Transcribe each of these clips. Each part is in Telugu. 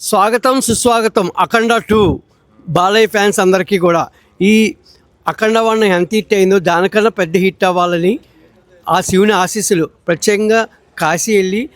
స్వాగతం సుస్వాగతం అఖండ టూ. బాలయ్య ఫ్యాన్స్ అందరికీ కూడా. ఈ అఖండ వన్ ఎంత హిట్ అయిందో దానికన్నా పెద్ద హిట్ అవ్వాలని ఆ శివుని ఆశీస్సులు. ప్రత్యేకంగా కాశీ వెళ్ళి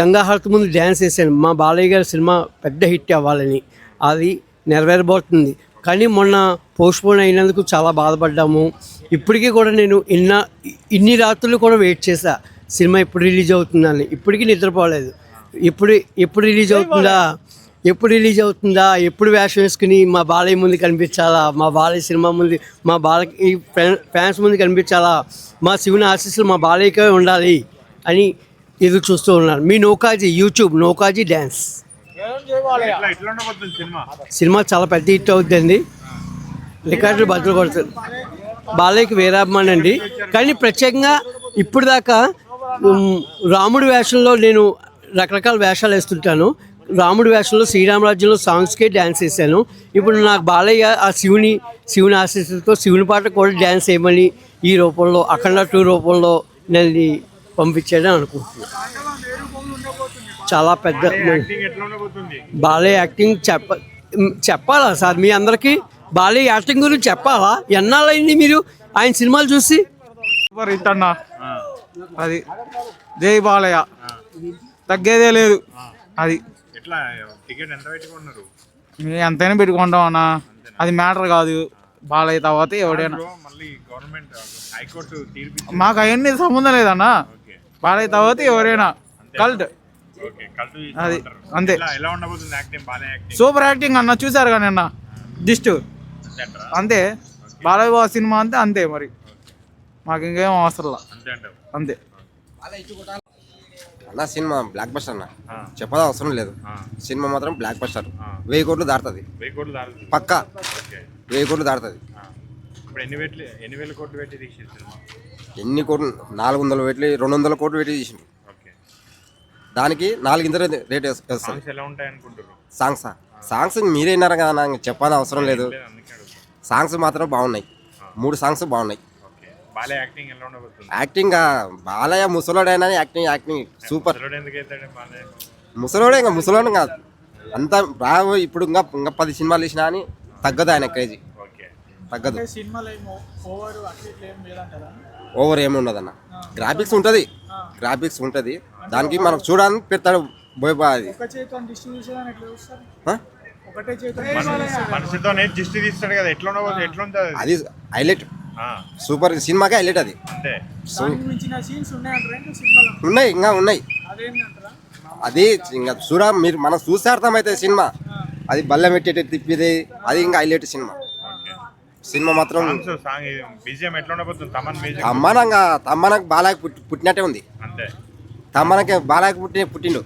గంగాహారతి ముందు డ్యాన్స్ వేసాను మా బాలయ్య గారి సినిమా పెద్ద హిట్ అవ్వాలని. అది నెరవేరబోతుంది. కానీ మొన్న పోస్ట్పోన్ అయినందుకు చాలా బాధపడ్డాము. ఇప్పటికీ కూడా నేను ఇన్న ఇన్ని రాత్రులు కూడా వెయిట్ చేశా. సినిమా ఎప్పుడు రిలీజ్ అవుతుందని. ఇప్పటికీ నిద్రపోలేదు. ఎప్పుడు ఎప్పుడు రిలీజ్ అవుతుందా? ఎప్పుడు రిలీజ్ అవుతుందా? ఎప్పుడు వేషం వేసుకుని మా బాలయ్య ముందు కనిపించాలా? మా బాలయ్య సినిమా ముందు మా బాల ఈ ఫ్యాన్- ఫ్యాన్స్ ముందు కనిపించాలా? మా శివుని ఆశీస్సులు మా బాలయ్యకే ఉండాలి అని ఎదురు చూస్తూ ఉన్నారు. మీ నౌకాజీ యూట్యూబ్ నౌకాజీ డ్యాన్స్. సినిమా? సినిమా చాలా పెద్ద హిట్ అవుతుందండి రికార్డులు బద్దలు కొడుతుంది బాలయ్యకి వీరాభిమాన్ అండి. కానీ ప్రత్యేకంగా ఇప్పుడు దాకా రాముడి వేషంలో నేను రకరకాల వేషాలు వేస్తుంటాను. రాముడి వేషంలో శ్రీరామరాజ్యంలో సాంగ్స్కే డ్యాన్స్ వేసాను ఇప్పుడు నాకు బాలయ్య ఆ శివుని శివుని ఆశీస్సులతో శివుని పాట కూడా డ్యాన్స్ వేయమని ఈ రూపంలో అఖండ టూ రూపంలో నన్ను పంపించాడని అనుకుంటున్నాను చాలా పెద్ద బాలయ్య యాక్టింగ్ చెప్ప చెప్పాలా సార్? మీ అందరికీ బాలయ్య యాక్టింగ్ గురించి చెప్పాలా? ఎన్నాళ్ళైంది మీరు ఆయన సినిమాలు చూసి? అది జై బాలయ్య. తగ్గేదే లేదు. అది. ఎట్లా టికెట్ ఎంత పెట్టుకున్నారు మేము ఎంతైనా పెట్టుకుంటాం అన్న. అది మ్యాటర్ కాదు. బాలయ్య తర్వాత ఎవడైనా. మాకు అవన్నీ సంబంధం లేదన్న. బాలయ్య తర్వాత ఎవరైనా. కల్ట్. అది, అంతే. సూపర్ యాక్టింగ్ అన్న చూసారు కానీ అన్న జిస్ట్. అంతే బాలయ్య బాబు సినిమా అంతే అంతే మరి. మాకు ఇంకేం అవసరం. అంతే అంతే. అన్న సినిమా బ్లాక్ బస్టర్ అన్న. ఆ. చెప్పడం అవసరం లేదు. సినిమా మాత్రం బ్లాక్ బస్టర్. వెయ్యి కోట్లు దాడుతుంది పక్కా. వెయ్యి కోట్లు. ఇప్పుడు ఎన్ని కోట్లు నాలుగు వందలు పెట్టి రెండు వందల కోట్లు పెట్టి తీసిండు దానికి నాలుగింత రేట్ వస్తుంది. Songs songs? మీరే విన్నారు కదా నాకు చెప్పాలని అవసరం లేదు సాంగ్స్ మాత్రం బాగున్నాయి. మూడు సాంగ్స్ బాగున్నాయి. యాక్టింగ్ ఎలా ఉండబోతుంది? యాక్టింగ్ ఆ, బాలయ్య ముసలోడైనా యాక్టింగ్ యాక్టింగ్ సూపర్. ఎందుకు అవుతాడు ముసలోడే ఇంకా ముసలోడు కాదు అంతా బాగా ఇప్పుడు ఇంకా ఇంకా పది సినిమాలు తీసినా అని తగ్గదు ఆయన క్రేజీ. ఓకే. తగ్గదు. సినిమాలు ఓవర్ ఏమి ఉండదన్న. గ్రాఫిక్స్ ఉంటుంది. గ్రాఫిక్స్ ఉంటుంది. దానికి మనకు చూడడానికి పెడతాడు బోయ్ బా అది దిష్టి తీస్తాడు కదా ఎట్లా ఉండబోతుంది ఎట్లా ఉంటుంది అది హైలైట్. సూపర్ సినిమాకే హైలైట్ అది. ఉన్నాయి ఇంకా ఉన్నాయి. అదేంటంటారా అది ఇంకా చూడ మీరు మనం చూస్తే అర్థమవుతుంది సినిమా. అది బల్లె పెట్టేటి తిప్పిది అది ఇంకా హైలైట్ సినిమా. సినిమా మాత్రం సాంగ్స్ సాంగ్ బీజిఎం ఎట్లా ఉండబోతుంది? తమన్ మ్యూజిక్ తమ్మనంగా తమ్మనకు బాలాకి పుట్టి పుట్టినట్టే ఉంది. తమ్మనకి బాలాకి పుట్టి పుట్టిండు.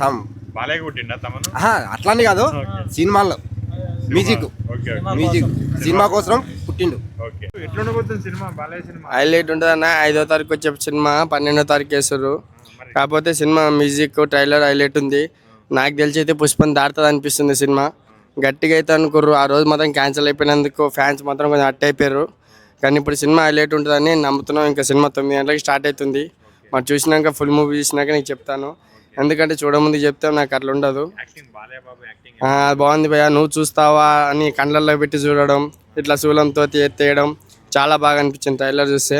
తమ్ తమను? ఆహా, అట్లానే కాదు. సినిమాల్లో. మ్యూజిక్. Okay music. సినిమా కోసం. పుట్టిండు. హైలైట్ ఉంటుంది అన్న ఐదో తారీఖు వచ్చే సినిమా పన్నెండో తారీఖు వేస్తారు కాకపోతే సినిమా మ్యూజిక్ ట్రైలర్ హైలైట్ ఉంది. నాకు తెలిసి అయితే పుష్పం దాటుతుంది అనిపిస్తుంది సినిమా. గట్టిగా అయితే అనుకోరు ఆ రోజు మాత్రం క్యాన్సిల్ అయిపోయినందుకు ఫ్యాన్స్ మాత్రం కొంచెం అట్ అయిపోయారు కానీ ఇప్పుడు సినిమా హైలైట్ ఉంటుందని నమ్ముతున్నాం. ఇంకా సినిమా తొమ్మిది గంటలకి స్టార్ట్ అవుతుంది. మరి చూసినాక ఫుల్ మూవీ చూసినాక నీకు చెప్తాను. ఎందుకంటే చూడముందు చెప్తే నాకు అట్లా ఉండదు. బాగుంది భయ్య నువ్వు చూస్తావా అని కళ్ళల్లో పెట్టి చూడడం ఇట్లా శూలంతో ఎత్తేయడం చాలా బాగా అనిపించింది ట్రైలర్ చూస్తే.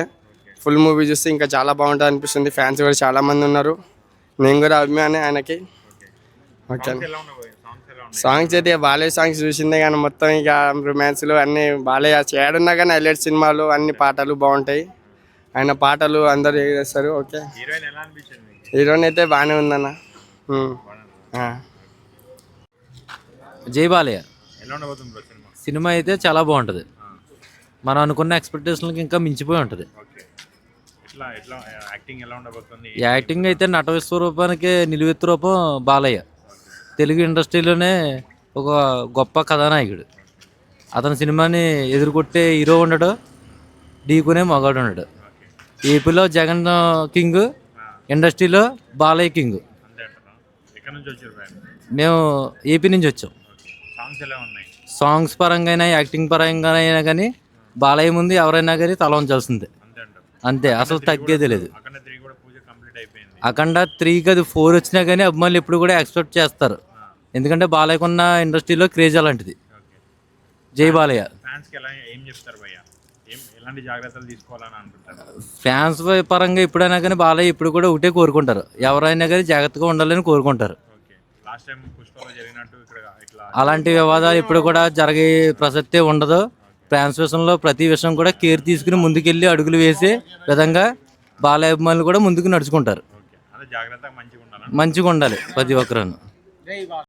ఫుల్ మూవీ చూస్తే ఇంకా చాలా బాగుంటుంది అనిపిస్తుంది. ఫ్యాన్స్ కూడా చాలా మంది ఉన్నారు. నేను కూడా అభిమాని ఆయనకి. ఓకే. సాంగ్స్ అయితే బాలయ్య సాంగ్స్ చూసిందే కానీ మొత్తం ఇక రొమాన్స్లు అన్నీ బాలయ్య చేయడున్నా కానీ హైలైట్ సినిమాలు అన్ని పాటలు బాగుంటాయి. ఆయన పాటలు అందరు చేస్తారు? ఓకే. హీరోయిన్ ఎలా అనిపించింది మీకు? హీరోయిన్ అయితే బాగానే ఉందన్న. జై బాలయ్య. సినిమా? సినిమా అయితే చాలా బాగుంటుంది. మనం అనుకున్న ఎక్స్పెక్టేషన్లకి ఇంకా మించిపోయి ఉంటుంది. యాక్టింగ్ ఎలా ఉండబోతుంది? యాక్టింగ్ అయితే నట విశ్వరూపానికి నిలువెత్తు రూపం బాలయ్య. తెలుగు ఇండస్ట్రీలోనే ఒక గొప్ప కథానాయకుడు. అతని సినిమాని ఎదుర్కొట్టే హీరో ఉండడు ఢీకునే మగాడు ఉండడు. ఏపీలో జగన్ కింగ్ ఇండస్ట్రీలో బాలయ్య కింగ్. మేము ఏపీ నుంచి వచ్చాం. సాంగ్స్ పరంగా అయినా యాక్టింగ్ పరంగా అయినా కానీ బాలయ్య ముందు ఎవరైనా కానీ తల ఉంచాల్సిందే అంతే అసలు తగ్గేదే లేదు. త్రీ అఖండ త్రీకి అది ఫోర్ వచ్చినా కానీ అభిమానులు ఎప్పుడు కూడా ఎక్స్పెక్ట్ చేస్తారు. ఎందుకంటే బాలయ్యకు ఉన్న ఇండస్ట్రీలో క్రేజ్ అలాంటిది. జై బాలయ్య. ఎలాంటి జాగ్రత్తలు తీసుకోవాలని అనుకుంటారు? ఫ్యాన్స్ పరంగా ఎప్పుడైనా కానీ బాలయ్య ఇప్పుడు కూడా ఒకటే కోరుకుంటారు. ఎవరైనా కానీ జాగ్రత్తగా ఉండాలని కోరుకుంటారు. ఓకే. లాస్ట్ టైం పుష్పలో జరిగినట్టు ఇక్కడ ఇట్లా అలాంటి వివాదాలు ఇప్పుడు కూడా జరిగే ప్రసక్తే ఉండదు. ఫ్యాన్స్ విషయంలో ప్రతి విషయం కూడా కేర్ తీసుకుని ముందుకెళ్ళి అడుగులు వేసే విధంగా బాలయ్య అభిమానులు కూడా ముందుకు నడుచుకుంటారు. మంచిగా ఉండాలి ప్రతి ఒక్కరూ.